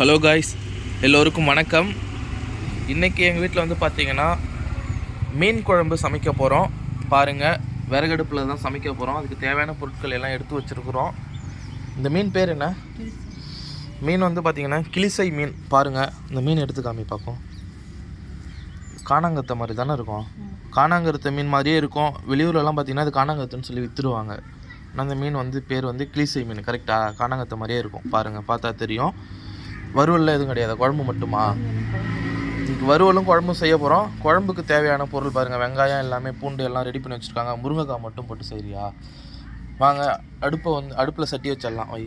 Hello guys எல்லோருக்கும் வணக்கம். இன்றைக்கி எங்கள் வீட்டில் வந்து பார்த்தீங்கன்னா மீன் குழம்பு சமைக்க போகிறோம் பாருங்கள் விறகடுப்பில் தான் சமைக்க போகிறோம் அதுக்கு தேவையான பொருட்கள் எல்லாம் எடுத்து வச்சுருக்குறோம். இந்த மீன் பேர் என்ன? மீன் வந்து பார்த்திங்கன்னா கிளிசை மீன். பாருங்கள் இந்த மீன் எடுத்து காமி பார்ப்போம் காணாங்கத்தை மாதிரி தானே இருக்கும்? காணாங்கருத்த மீன் மாதிரியே இருக்கும். வெளியூர்லலாம் பார்த்தீங்கன்னா அது காணாங்கருத்துன்னு சொல்லி விற்றுருவாங்க ஆனால் அந்த மீன் வந்து பேர் வந்து கிளிசை மீன். கரெக்டாக காணாங்கத்தை மாதிரியே இருக்கும். பாருங்கள் பார்த்தா தெரியும். வறுவலில் எதுவும் கிடையாது. குழம்பு மட்டுமா? வறுவலும் குழம்பும் செய்ய போகிறோம் குழம்புக்கு தேவையான பொருள் பாருங்கள் வெங்காயம் எல்லாமே பூண்டு எல்லாம் ரெடி பண்ணி வச்சுருக்காங்க. முருங்கைக்காய் மட்டும் போட்டு செய்றியா? வாங்க அடுப்பை வந்து அடுப்பில் சட்டி வச்சிடலாம். வை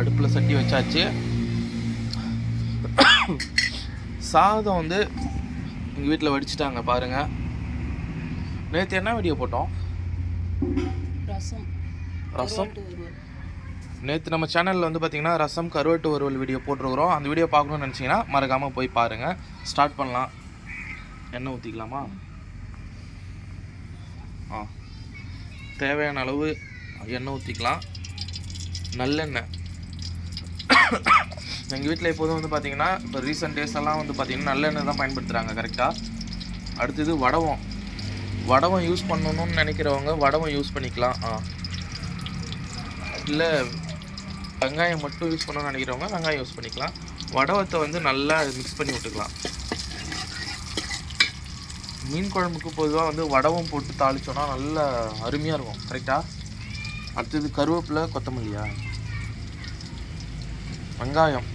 அடுப்பில் சட்டி வச்சாச்சு. சாதம் வந்து எங்கள் வீட்டில் வடிச்சிட்டாங்க பாருங்கள் நேற்று என்ன வீடியோ போட்டோம்? ரசம். ரசம். நேற்று நம்ம சேனலில் வந்து பார்த்தீங்கன்னா ரசம் கருவாட்டு ஒருவல் வீடியோ போட்டிருக்கிறோம். அந்த வீடியோ பார்க்கணும்னு நினச்சிங்கன்னா மறக்காமல் போய் பாருங்கள் ஸ்டார்ட் பண்ணலாம். எண்ணெய் ஊற்றிக்கலாமா ஆ. தேவையான அளவு எண்ணெய் ஊற்றிக்கலாம் நல்லெண்ணெய். எங்கள் வீட்டில் எப்போதும் வந்து பார்த்தீங்கன்னா இப்போ ரீசெண்ட் டேஸ் எல்லாம் வந்து பார்த்தீங்கன்னா நல்லெண்ணெய் தான் பயன்படுத்துகிறாங்க கரெக்டாக அடுத்தது வடவம். வடவம் யூஸ் பண்ணணும்னு நினைக்கிறவங்க வடவம் யூஸ் பண்ணிக்கலாம். ஆ. இல்லை வெங்காயம் மட்டும் யூஸ் பண்ணணும்னு நினைக்கிறவங்க வெங்காயம் யூஸ் பண்ணிக்கலாம். வடவத்தை வந்து நல்லா மிக்ஸ் பண்ணி விட்டுக்கலாம். மீன் குழம்புக்கு பொதுவாக வந்து வடவம் போட்டு தாளிச்சோன்னா நல்லா அருமையாக இருக்கும். கரெக்டாக அடுத்தது கருவேப்பிலை கொத்தமல்லியா? வெங்காயம்.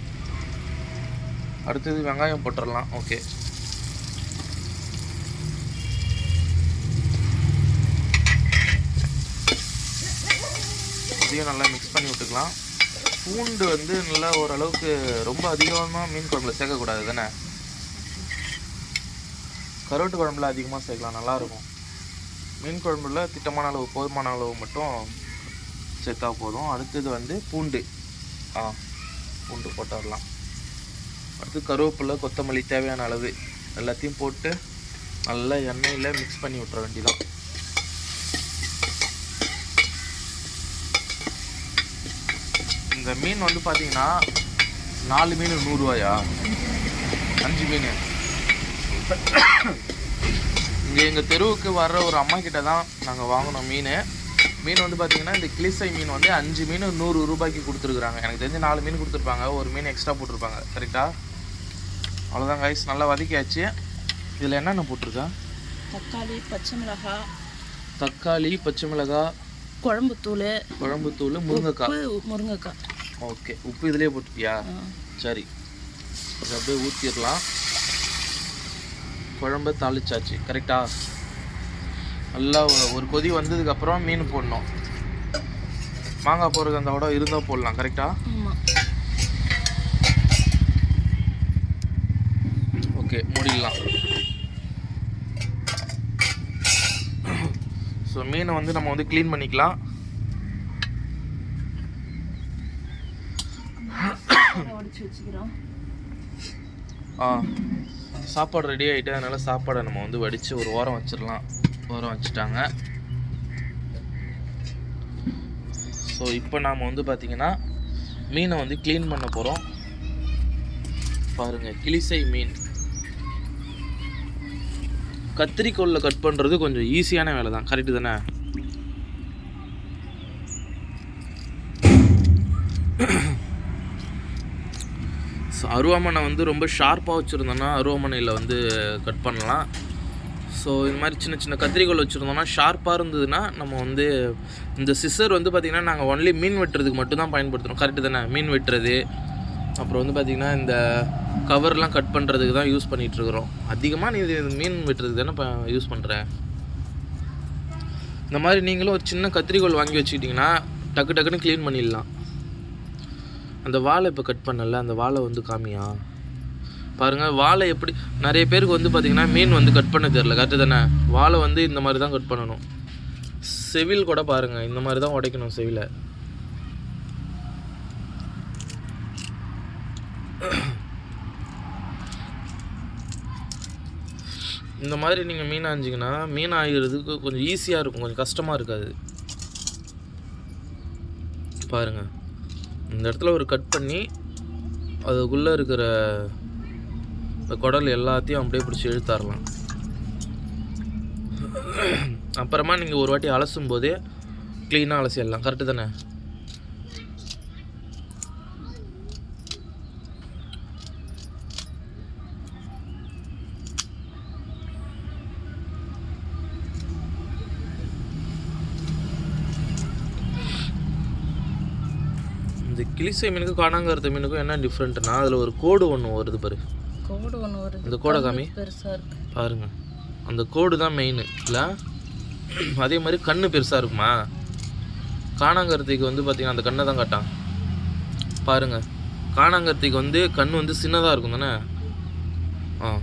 அடுத்தது வெங்காயம் போட்டுடலாம் ஓகே அதையும் நல்லா மிக்ஸ் பண்ணி விட்டுக்கலாம். பூண்டு வந்து நல்லா ஓரளவுக்கு ரொம்ப அதிகமாக மீன் குழம்புல சேர்க்கக்கூடாது தானே? கருவாட்டு குழம்புல அதிகமாக சேர்க்கலாம் நல்லாயிருக்கும். மீன் குழம்புல திட்டமான அளவு போதுமான அளவு மட்டும் சேர்த்தா போதும். அடுத்தது வந்து பூண்டு. ஆ பூண்டு போட்டுடலாம். அடுத்து கருவேப்பிலை கொத்தமல்லி தேவையான அளவு எல்லாத்தையும் போட்டு நல்லா எண்ணெயில் மிக்ஸ் பண்ணி விட்ற வேண்டியதான் இந்த மீன் வந்து பார்த்தீங்கன்னா நாலு மீன் நூறுரூவாயா அஞ்சு மீன். இங்கே எங்கள் தெருவுக்கு வர்ற ஒரு அம்மா கிட்ட தான் நாங்கள் வாங்கினோம் மீன். மீன் வந்து பார்த்தீங்கன்னா இந்த கிளிசை மீன் வந்து அஞ்சு மீன் நூறு ரூபாய்க்கு கொடுத்துருக்குறாங்க. எனக்கு தெரிஞ்சு நாலு மீன் கொடுத்துருப்பாங்க. ஒரு மீன் எக்ஸ்ட்ரா போட்டிருப்பாங்க. கரெக்டாக அவ்வளோதான் கைஸ் நல்லா வதக்கியாச்சு. இதில் என்னென்ன போட்டிருக்கா? தக்காளி பச்சை மிளகாய் தக்காளி பச்சை மிளகாய் குழம்புத்தூள். குழம்புத்தூள் முருங்கைக்காய். முருங்கைக்காய். ஓகே உப்பு இதுலேயே போட்டுட்டியா. சரி. இதை அப்படியே ஊற்றிடலாம் குழம்ப தாளிச்சாச்சு கரெக்டா நல்லா ஒரு கொதி வந்ததுக்கப்புறம் மீன் போடணும். மாங்காய் போடுறது அந்த விட இருந்தால் போடலாம் கரெக்டா ஆமாம் ஓகே மூடிடலாம். ஸோ மீனை வந்து நம்ம வந்து க்ளீன் பண்ணிக்கலாம். உடச்சி வச்சுக்கிறோம். ஆ சாப்பாடு ரெடி ஆகிட்டு அதனால் சாப்பாடை நம்ம வந்து வடித்து ஒரு ஓரம் வச்சிடலாம். ஓரம் வச்சுட்டாங்க. ஸோ இப்போ நாம் வந்து பார்த்திங்கன்னா மீனை வந்து க்ளீன் பண்ண போகிறோம் பாருங்கள் கிளிசை மீன். கத்திரிக்கோலில் கட் பண்ணுறது கொஞ்சம் ஈஸியான வேலை தான் கரெக்டு தானே ஸோ அருவாமனை வந்து ரொம்ப ஷார்ப்பாக வச்சுருந்தோன்னா அருவாமனையில் வந்து கட் பண்ணலாம். ஸோ இது மாதிரி சின்ன சின்ன கத்திரிக்கோல் வச்சுருந்தோம்னா ஷார்ப்பாக இருந்ததுன்னா நம்ம வந்து இந்த சிசர் வந்து பார்த்திங்கன்னா நாங்கள் ஒன்லி மீன் வெட்டுறதுக்கு மட்டும்தான் பயன்படுத்துகிறோம் கரெக்டு தானே? மீன் வெட்டுறது. அப்புறம் வந்து பார்த்திங்கன்னா இந்த கவர்லாம் கட் பண்ணுறதுக்கு தான் யூஸ் பண்ணிகிட்ருக்குறோம் அதிகமாக நீ இது மீன் வெட்டுறதுக்கு தானே ப யூஸ் பண்ணுற இந்த மாதிரி நீங்களும் ஒரு சின்ன கத்திரிக்கோல் வாங்கி வச்சுக்கிட்டிங்கன்னா டக்கு டக்குன்னு க்ளீன் பண்ணிடலாம். அந்த வாழை இப்போ கட் பண்ணல அந்த வாழை வந்து காமியா? பாருங்கள் வாழை எப்படி நிறைய பேருக்கு வந்து பார்த்திங்கன்னா மீன் வந்து கட் பண்ண தெரில கரெக்டு தானே? வாழை வந்து இந்த மாதிரி தான் கட் பண்ணணும். செவில் கூட பாருங்கள் இந்த மாதிரி தான் உடைக்கணும் செவிலை. இந்த மாதிரி நீங்கள் மீன் ஆஞ்சிங்கன்னா மீன் ஆகிறதுக்கு கொஞ்சம் ஈஸியாக இருக்கும் கொஞ்சம் கஷ்டமாக இருக்காது. பாருங்கள் இந்த இடத்துல ஒரு கட் பண்ணி அதுக்குள்ளே இருக்கிற இந்த குடல் எல்லாத்தையும் அப்படியே பிடிச்சி இழுத்தாரலாம். அப்புறமா நீங்கள் ஒரு வாட்டி அலசும் போதே க்ளீனாக அலசிடலாம். கரெக்டு தானே இந்த கிளிசை மீனுக்கும் காணாங்கருத்த மீனுக்கும் என்ன டிஃப்ரெண்ட்னா அதில் ஒரு கோடு ஒன்று வருது பாரு. கோடு ஒன்று வருது. இந்த கோடை காமி. பெருசாக இருக்கு. பாருங்க. அந்த கோடு தான் மெயின் இல்லை? அதே மாதிரி கண்ணு பெருசாக இருக்குமா? காணாங்கருத்திக்கு வந்து பார்த்தீங்கன்னா அந்த கண்ணை தான் காட்டான். பாருங்க. காணாங்கருத்திக்கு வந்து கண் வந்து சின்னதாக இருக்கும் தானே? ஆ.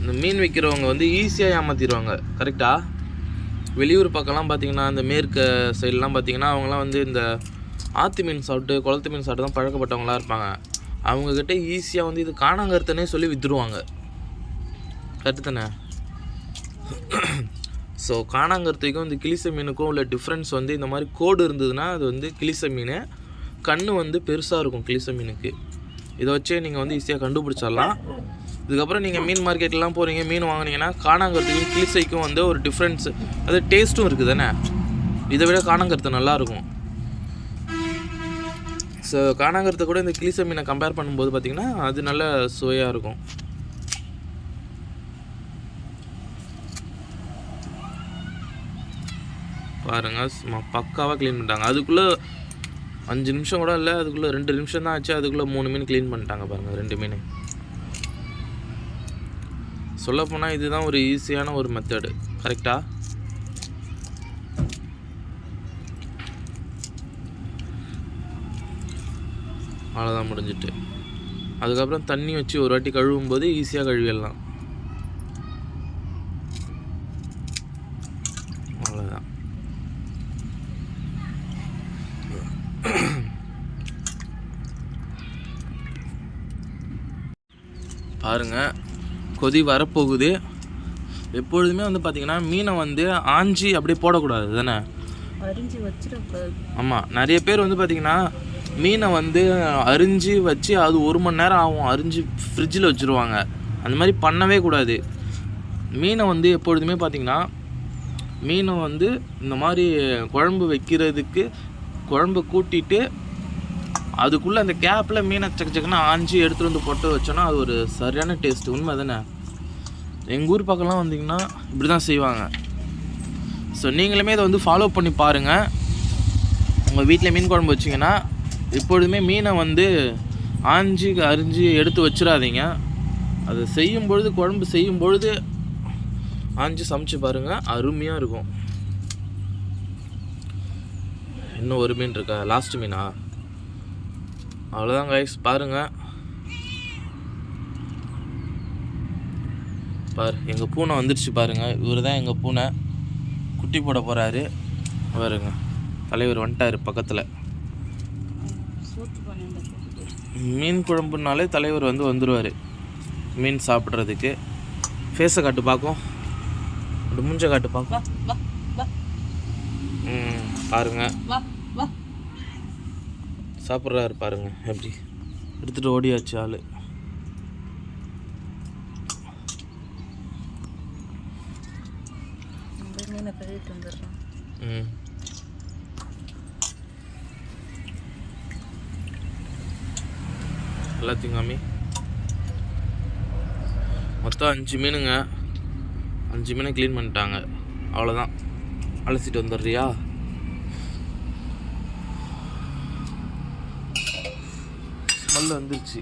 இந்த மீன் விற்கிறவங்க வந்து ஈஸியாக ஏமாத்திடுவாங்க. கரெக்டா வெளியூர் பக்கம்லாம் பார்த்தீங்கன்னா இந்த மேற்கு சைட்லாம் பார்த்தீங்கன்னா அவங்கலாம் வந்து இந்த ஆற்று மீன் சாப்பிட்டு குளத்து மீன் சாப்பிட்டு தான் பழக்கப்பட்டவங்களாம் இருப்பாங்க. அவங்கக்கிட்ட ஈஸியாக வந்து இது காணாங்கருத்தனே சொல்லி வித்துருவாங்க. கரெக்டு தானே? ஸோ காணாங்கருத்துக்கும் இந்த கிளிச மீனுக்கும் உள்ள டிஃப்ரென்ஸ் வந்து இந்த மாதிரி கோடு இருந்ததுன்னா அது வந்து கிளிச மீன். கண் வந்து பெருசாக இருக்கும் கிளிச மீனுக்கு. இதை வச்சே நீங்கள் வந்து ஈஸியாக கண்டுபிடிச்சிடலாம். இதுக்கப்புறம் நீங்கள் மீன் மார்க்கெட்லாம் போகிறீங்க மீன் வாங்குனீங்கன்னா காணாங்கருத்துக்கும் கிளிசைக்கும் வந்து ஒரு டிஃப்ரென்ஸ் அது டேஸ்ட்டும் இருக்குது தானே? இதை விட காணாங்கருத்து நல்லாயிருக்கும் ஸோ காணாங்கருத்தை கூட இந்த கிளிச மீனை கம்பேர் பண்ணும்போது பார்த்திங்கன்னா அது நல்ல சுவையாக இருக்கும். பாருங்கள் சும்மா பக்காவாக க்ளீன் பண்ணிட்டாங்க. அதுக்குள்ளே அஞ்சு நிமிஷம் கூட இல்லை அதுக்குள்ளே ரெண்டு நிமிஷம் தான் ஆச்சு அதுக்குள்ளே மூணு மீன் க்ளீன் பண்ணிட்டாங்க பாருங்கள் ரெண்டு மீன். சொல்லப்போனால் இதுதான் ஒரு ஈஸியான ஒரு மெத்தடு கரெக்டாக அவ்வளோதான் முடிஞ்சிட்டு. அதுக்கப்புறம் தண்ணி வச்சு ஒரு வாட்டி கழுவும் போது ஈஸியாக கழுவிடலாம். அவ்வளோதான் பாருங்க கொதி வரப்போகுது. எப்பொழுதுமே வந்து பார்த்தீங்கன்னா மீனை வந்து ஆஞ்சி அப்படியே போடக்கூடாது தானே? ஆமாம் நிறைய பேர் வந்து பார்த்தீங்கன்னா மீனை வந்து அரிஞ்சு வச்சு அது ஒரு மணி நேரம் ஆகும். அரிஞ்சு ஃப்ரிட்ஜில் வச்சுருவாங்க. அந்த மாதிரி பண்ணவே கூடாது. மீனை வந்து எப்பொழுதுமே பார்த்தீங்கன்னா மீனை வந்து இந்த மாதிரி குழம்பு வைக்கிறதுக்கு குழம்பு கூட்டிட்டு அதுக்குள்ளே அந்த கேப்பில் மீனை சக்க சக்குன்னு ஆஞ்சி எடுத்துகிட்டு வந்து போட்டு வச்சோன்னா அது ஒரு சரியான டேஸ்ட் உண்மை தானே? எங்கள் ஊர் பக்கம்லாம் வந்தீங்கன்னா இப்படி தான் செய்வாங்க. ஸோ நீங்களுமே இதை வந்து ஃபாலோ பண்ணி பாருங்கள் உங்கள் வீட்டில் மீன் குழம்பு வச்சிங்கன்னா எப்பொழுதுமே மீனை வந்து ஆஞ்சி அரிஞ்சு எடுத்து வச்சிடாதீங்க. அதை செய்யும் பொழுது குழம்பு செய்யும் பொழுது ஆஞ்சி சமைச்சு பாருங்கள் அருமையாக இருக்கும். இன்னும் ஒரு மீன் இருக்கா? லாஸ்ட் மீனா? அவ்வளோதான் கைஸ் பாருங்கள் பாரு எங்கள் பூனை வந்துடுச்சு பாருங்கள் இவர் தான் எங்கள் பூனை. குட்டி போட போகிறாரு பாருங்க தலைவர் வந்துட்டார் பக்கத்தில் சோத்து பண்ணி மீன் குழம்புனாலே தலைவர் வந்து வந்துடுவார் மீன் சாப்பிட்றதுக்கு. ஃபேஸை காட்டு பார்க்கும். அப்படி மூஞ்ச காட்டு பார்க்கும். பாருங்க. சாப்பிட்றாரு பாருங்க எப்படி. எடுத்துகிட்டு ஓடியாச்சு ஆள். மீனை கழுவிட்டு வந்துடுறோம். ம். எல்லாத்தையும் காமி. மொத்தம் அஞ்சு மீனுங்க. அஞ்சு மீனை க்ளீன் பண்ணிட்டாங்க. அவ்வளோதான் அலசிட்டு வந்துடுறியா? ஸ்மெல் வந்துருச்சு.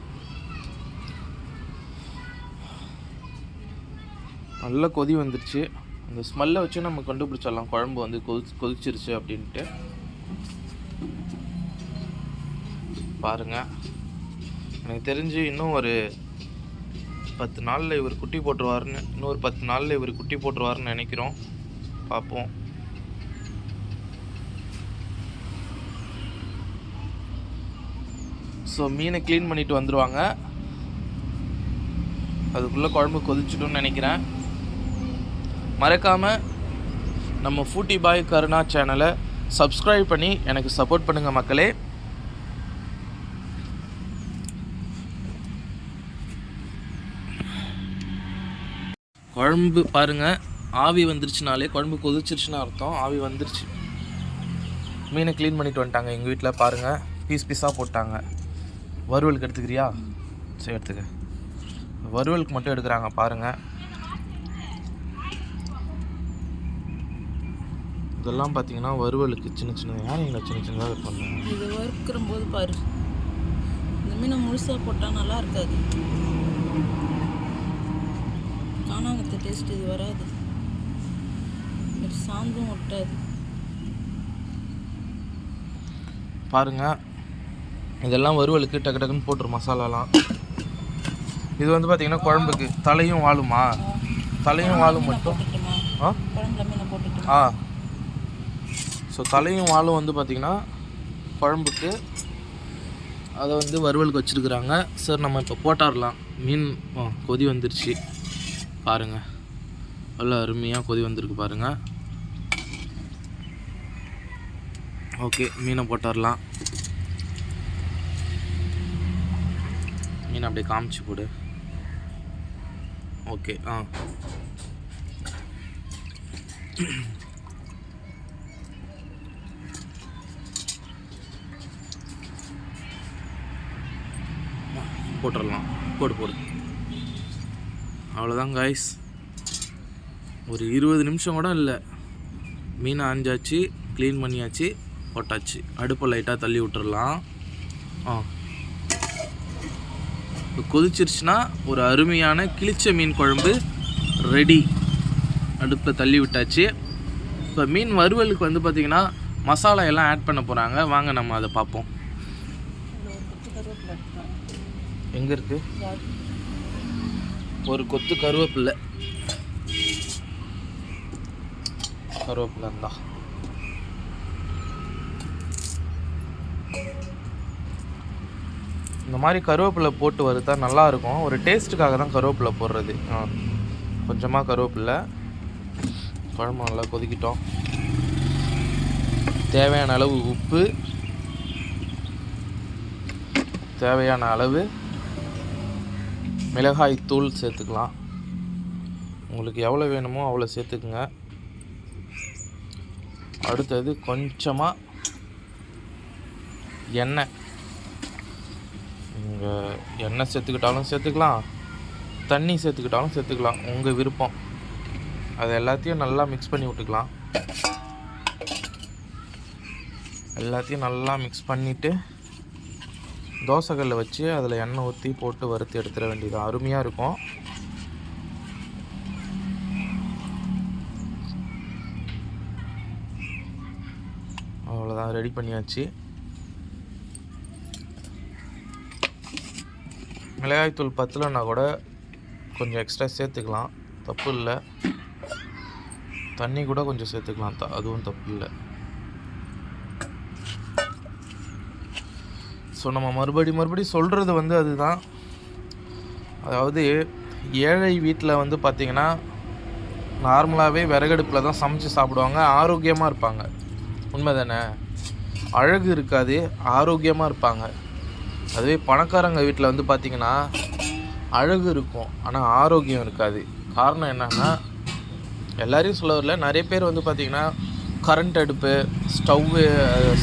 நல்ல கொதி வந்துருச்சு. அந்த ஸ்மெல்லை வச்சு நம்ம கண்டுபிடிச்சிடலாம். குழம்பு வந்து கொதி கொதிச்சிருச்சு அப்படின்ட்டு. பாருங்கள் எனக்கு தெரிஞ்சு இன்னும் ஒரு பத்து நாளில் இவர் குட்டி போட்டுருவாருன்னு இன்னும் ஒரு பத்து நாளில் இவர் குட்டி போட்டுருவாருன்னு நினைக்கிறோம். பார்ப்போம். ஸோ மீனை க்ளீன் பண்ணிட்டு வந்துடுவாங்க அதுக்குள்ளே குழம்பு கொதிச்சிடும்னு நினைக்கிறேன். மறக்காமல் நம்ம ஃபூட்டி பாய் கருணா சேனலை சப்ஸ்கிரைப் பண்ணி எனக்கு சப்போர்ட் பண்ணுங்கள் மக்களே. குழம்பு பாருங்கள் ஆவி வந்துருச்சுனாலே குழம்பு கொதிச்சிருச்சுன்னு அர்த்தம். ஆவி வந்துருச்சு. மீனை க்ளீன் பண்ணிட்டு வந்துட்டாங்க. எங்கள் வீட்டில் பாருங்கள் பீஸ் பீஸாக போட்டாங்க. வறுவலுக்கு எடுத்துக்கிறியா? சரி எடுத்துக்க. வறுவலுக்கு மட்டும் எடுக்கிறாங்க. பாருங்கள் இதெல்லாம் பார்த்தீங்கன்னா வறுவலுக்கு சின்ன சின்ன யானைங்களை சின்ன சின்னதாக பண்ணுறாங்க இது வறுக்கிற போது பாரு. இந்த மீனை முழுசாக போட்டால் நல்லா இருக்காது. காணாங்கத்த டேஸ்ட் இது வராது. சாந்தும் ஒட்டாது. பாருங்க. இதெல்லாம் வறுவலுக்கு டக்கு டக்குன்னு போட்டுரு மசாலாலாம். இது வந்து பார்த்தீங்கன்னா குழம்புக்கு தலையும் வாழுமா தலையும் வாழும் மட்டும்? ஆ? ஆ. ஸோ தலையும் வாழும் வந்து பார்த்திங்கன்னா குழம்புக்கு அதை வந்து வறுவலுக்கு வச்சுருக்குறாங்க. சார் நம்ம இப்போ போட்டாரலாம். மீன் கொதி வந்துருச்சு. பாருங்கள் நல்லா அருமையாக கொதி வந்திருக்கு பாருங்கள் ஓகே மீனை போட்டுடலாம். மீன் அப்படியே காமிச்சு போடு. ஓகே ஆ. போட்டுடலாம். போடு போடு. அவ்வளோதான் காய்ஸ் ஒரு இருபது நிமிஷம் கூட இல்லை. மீனை ஆஞ்சாச்சு க்ளீன் பண்ணியாச்சு போட்டாச்சு. அடுப்பை லைட்டாக தள்ளி விட்டுறலாம். ஆ. இப்போ கொதிச்சிருச்சுன்னா ஒரு அருமையான கிழிச்ச மீன் குழம்பு ரெடி அடுப்பில் தள்ளி விட்டாச்சு. இப்போ மீன் வறுவலுக்கு வந்து பார்த்திங்கன்னா மசாலா எல்லாம் ஆட் பண்ண போகிறாங்க வாங்க நம்ம அதை பார்ப்போம். எங்கே இருக்குது ஒரு கொத்து கருவேப்பில்லை. கருவேப்பிலை இருந்தா இந்த மாதிரி கருவேப்பிலை போட்டு வறுத்தா நல்லா இருக்கும் ஒரு டேஸ்ட்டுக்காக தான் கருவேப்பிலை போடுறது. ஆ கொஞ்சமாக கருவேப்பிலை குழம்பு நல்லா கொதிக்கிட்டோம். தேவையான அளவு உப்பு. தேவையான அளவு மிளகாய் தூள் சேர்த்துக்கலாம். உங்களுக்கு எவ்வளோ வேணுமோ அவ்வளோ சேர்த்துக்குங்க. அடுத்தது கொஞ்சமாக எண்ணெய். நீங்கள் எண்ணெய் சேர்த்துக்கிட்டாலும் சேர்த்துக்கலாம். தண்ணி சேர்த்துக்கிட்டாலும் சேர்த்துக்கலாம். உங்கள் விருப்பம். அது எல்லாத்தையும் நல்லா மிக்ஸ் பண்ணி விட்டுக்கலாம். எல்லாத்தையும் நல்லா மிக்ஸ் பண்ணிவிட்டு தோசைக்கல்லை வச்சு அதில் எண்ணெய் ஊற்றி போட்டு வறுத்து எடுத்துட வேண்டியது. அருமையாக இருக்கும். அவ்வளோதான் ரெடி பண்ணியாச்சு. மிளகாய்த்தூள் பத்தலைன்னா கூட கொஞ்சம் எக்ஸ்ட்ரா சேர்த்துக்கலாம். தப்பு இல்லை. தண்ணி கூட கொஞ்சம் சேர்த்துக்கலாம். த அதுவும் தப்பு இல்லை. ஸோ நம்ம மறுபடி மறுபடி சொல்கிறது வந்து அதுதான். அதாவது ஏழை வீட்டில் வந்து பார்த்திங்கன்னா நார்மலாகவே விறகடுப்பில் தான் சமைச்சு சாப்பிடுவாங்க. ஆரோக்கியமாக இருப்பாங்க. உண்மை தானே அழகு இருக்காது ஆரோக்கியமாக இருப்பாங்க. அதுவே பணக்காரங்க வீட்டில் வந்து பார்த்திங்கன்னா அழகு இருக்கும் ஆனால் ஆரோக்கியம் இருக்காது. காரணம் என்னென்னா எல்லாரையும் சொல்ல வரல. நிறைய பேர் வந்து பார்த்திங்கன்னா கரண்ட் அடுப்பு ஸ்டவ்வு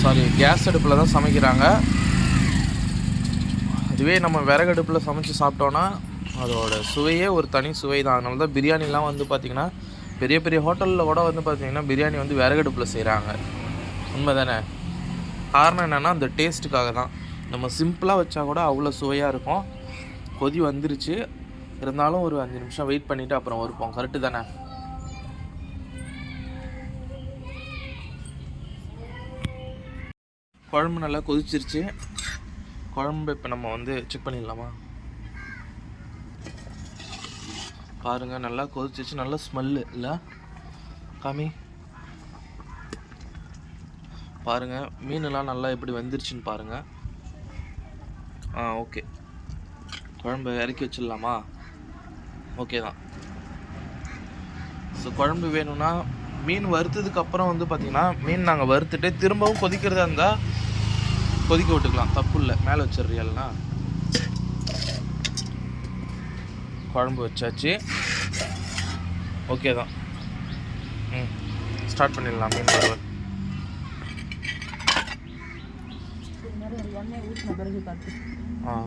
சாரி கேஸ் அடுப்பில் தான் சமைக்கிறாங்க. இதுவே நம்ம விறகடுப்பில் சமைச்சு சாப்பிட்டோன்னா அதோட சுவையே ஒரு தனி சுவை தான். அதனால தான் பிரியாணிலாம் வந்து பார்த்திங்கன்னா பெரிய பெரிய ஹோட்டலில் கூட வந்து பார்த்திங்கன்னா பிரியாணி வந்து விறகடுப்பில் செய்கிறாங்க உண்மை தானே காரணம் என்னென்னா அந்த டேஸ்ட்டுக்காக தான். நம்ம சிம்பிளாக வச்சா கூட அவ்வளோ சுவையாக இருக்கும். கொதி வந்துருச்சு. இருந்தாலும் ஒரு அஞ்சு நிமிஷம் வெயிட் பண்ணிவிட்டு அப்புறம் வருப்போம் கரெக்டு தானே? குழம்பு நல்லா கொதிச்சிருச்சு. குழம்பு இப்போ நம்ம வந்து செக் பண்ணிடலாமா? பாருங்க நல்லா கொதிச்சிச்சு நல்ல ஸ்மெல்லு இல்லை? காமி. பாருங்க மீனெல்லாம் நல்லா எப்படி வெந்துருச்சுன்னு பாருங்க. ஆ ஓகே குழம்பு இறக்கி வச்சிடலாமா? ஓகே தான். ஸோ குழம்பு வேணும்னா மீன் வறுத்ததுக்கப்புறம் வந்து பார்த்திங்கன்னா மீன் நாங்கள் வறுத்துட்டு திரும்பவும் கொதிக்கிறதா இருந்தால் கொதிக்க விட்டுக்கலாம். தப்பு இல்லை. மேலே வச்சிடுறியல்னா. குழம்பு வச்சாச்சு. ஓகே தான். ம். ஸ்டார்ட் பண்ணிடலாம். மீன் வறுவல். ஆ.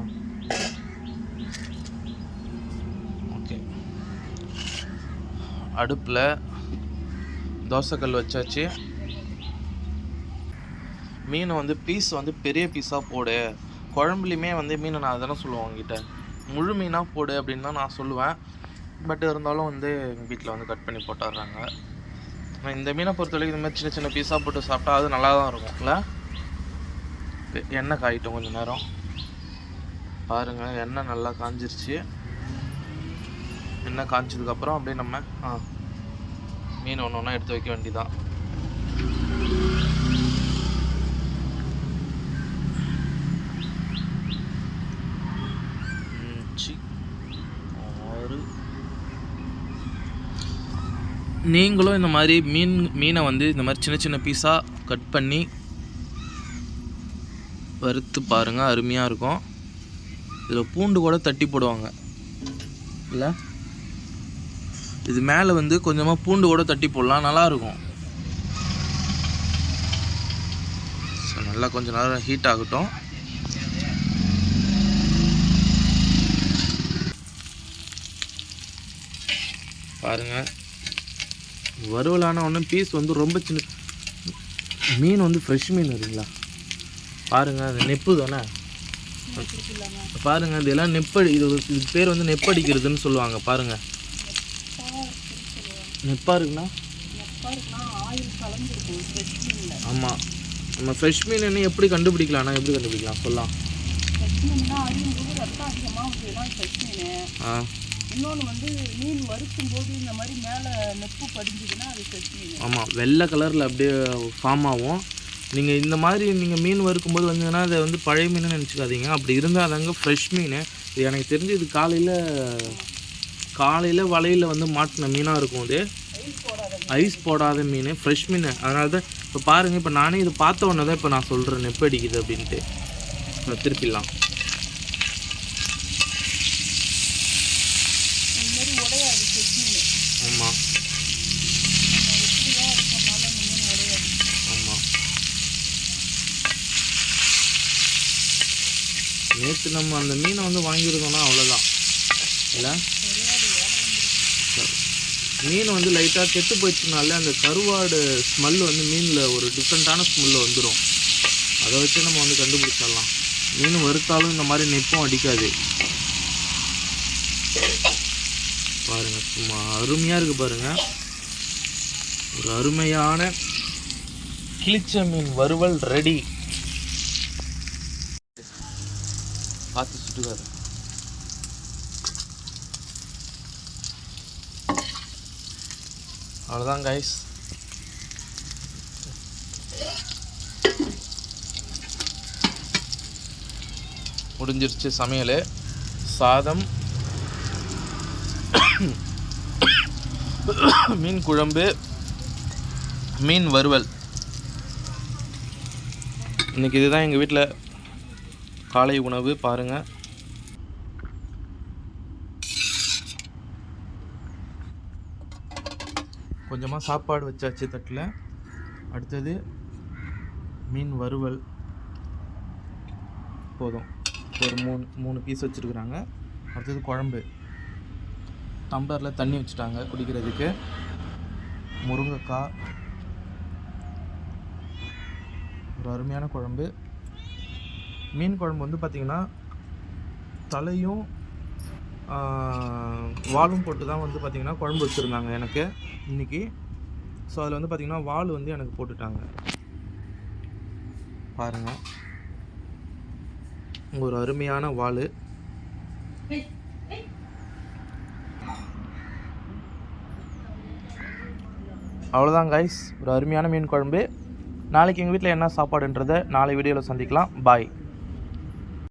ஓகே. அடுப்பில் தோசைக்கல் வச்சாச்சு. மீன் வந்து பீஸ் வந்து பெரிய பீஸாக போடு. குழம்புலையுமே வந்து மீனை நான் அதெல்லாம் சொல்லுவேன் உங்ககிட்ட முழு மீனாக போடு அப்படின்னு தான் நான் சொல்லுவேன். பட் இருந்தாலும் வந்து எங்கள் வீட்டில் வந்து கட் பண்ணி போட்டுடுறாங்க இந்த மீனை பொறுத்த வரைக்கும் இந்த மாதிரி சின்ன சின்ன பீஸாக போட்டு சாப்பிட்டா அது நல்லா தான் இருக்கும் இல்லை? எண்ணெய் காயிட்டும் கொஞ்சம் நேரம். பாருங்கள் எண்ணெய் நல்லா காஞ்சிருச்சு. எண்ணெய் காஞ்சதுக்கப்புறம் அப்படியே நம்ம ஆ மீன் ஒன்று ஒன்றா எடுத்து வைக்க வேண்டியதான் அஞ்சு ஆறு நீங்களும் இந்த மாதிரி மீன் மீனை வந்து இந்த மாதிரி சின்ன சின்ன பீஸாக கட் பண்ணி வறுத்து பாருங்கள் அருமையாக இருக்கும். இதில் பூண்டு கூட தட்டி போடுவாங்க. இல்லை? இது மேலே வந்து கொஞ்சமாக பூண்டு கூட தட்டி போடலாம் நல்லாயிருக்கும் ஸோ நல்லா கொஞ்சம் நேரம் ஹீட் ஆகட்டும். பாருங்கள் வறுவலான ஒன்று பீஸ் வந்து ரொம்ப சின்ன மீன் வந்து ஃப்ரெஷ் மீன் இருக்குங்களா பாருங்க அது நெப்பு தானே? பாருங்க இதெல்லாம் நெப்படி இது இது பேர் வந்து நெப்படிக்கிறதுன்னு சொல்லுவாங்க பாருங்க. நெப்பா இருக்குண்ணா ஆமாம் நம்ம ஃப்ரெஷ் மீன் எப்படி கண்டுபிடிக்கலாம்னா எப்படி கண்டுபிடிக்கலாம்? சொல்லலாம். ஆ. இன்னொன்று வந்து மீன் வறுக்கும் போது இந்த மாதிரி மேலே நெப்பு படிஞ்சதுன்னா அது மீன் ஆமாம் வெள்ளை கலரில் அப்படியே ஃபார்ம் ஆகும். நீங்கள் இந்த மாதிரி நீங்கள் மீன் வறுக்கும்போது வந்தீங்கன்னா அதை வந்து பழைய மீன் நினச்சிக்காதீங்க. அப்படி இருந்தால் தாங்க ஃப்ரெஷ் மீன். இது எனக்கு தெரிஞ்சு இது காலையில் காலையில் வலையில் வந்து மாட்டின மீனாக இருக்கும் இது போடாத ஐஸ் போடாத மீன் ஃப்ரெஷ் மீன். அதனால தான் இப்போ பாருங்கள் இப்போ நானே இது பார்த்த உடனே தான் இப்போ நான் சொல்கிறேன் நெப்பு அடிக்குது அப்படின்ட்டு திருப்பிடலாம் இந்த மாதிரி உடையாது ஃப்ரெஷ் மீன் ஆமாம் நம்ம எப்படியா இது பண்ணாலும் இந்த மீன் உடையாது ஆமாம் நேற்று நம்ம அந்த மீனை வந்து வாங்கியிருக்கோம்னா அவ்வளோதான் இல்லை? மீன் வந்து லைட்டாக கெட்டு போயிடுச்சுனாலே அந்த கருவாடு ஸ்மெல் வந்து மீனில் ஒரு டிஃப்ரெண்ட்டான ஸ்மெல் வந்துடும் அதை வச்சு நம்ம வந்து கண்டுபிடிச்சிடலாம். மீன் வறுத்தாலும் இந்த மாதிரி நெப்பும் அடிக்காது. பாருங்கள் சும்மா அருமையாக இருக்குது பாருங்கள் ஒரு அருமையான கிளிச்ச மீன் வறுவல் ரெடி பார்த்து அவ்வளோதான் கைஸ் முடிஞ்சிருச்சு சமையல். சாதம் மீன் குழம்பு மீன் வறுவல். இன்னைக்கு இதுதான் எங்கள் வீட்டில் காலை உணவு பாருங்கள் கொஞ்சமாக சாப்பாடு வச்சாச்சு தட்டில். அடுத்தது மீன் வறுவல். போதும். ஒரு மூணு மூணு பீஸ் வச்சுருக்குறாங்க. அடுத்தது குழம்பு. டம்ளரில் தண்ணி வச்சுட்டாங்க குடிக்கிறதுக்கு. முருங்கைக்காய். ஒரு அருமையான குழம்பு. மீன் குழம்பு வந்து பார்த்திங்கன்னா தலையும் வாழும் போட்டு தான் வந்து பார்த்திங்கன்னா குழம்பு வச்சுருந்தாங்க எனக்கு. இன்னைக்கு. ஸோ அதில் வந்து பார்த்திங்கன்னா வால் வந்து எனக்கு போட்டுட்டாங்க. பாருங்கள் ஒரு அருமையான வால். அவ்வளோதான் கைஸ் ஒரு அருமையான மீன் குழம்பு. நாளைக்கு எங்கள் வீட்டில் என்ன சாப்பாடுன்றதை நாளை வீடியோவில் சந்திக்கலாம். பாய்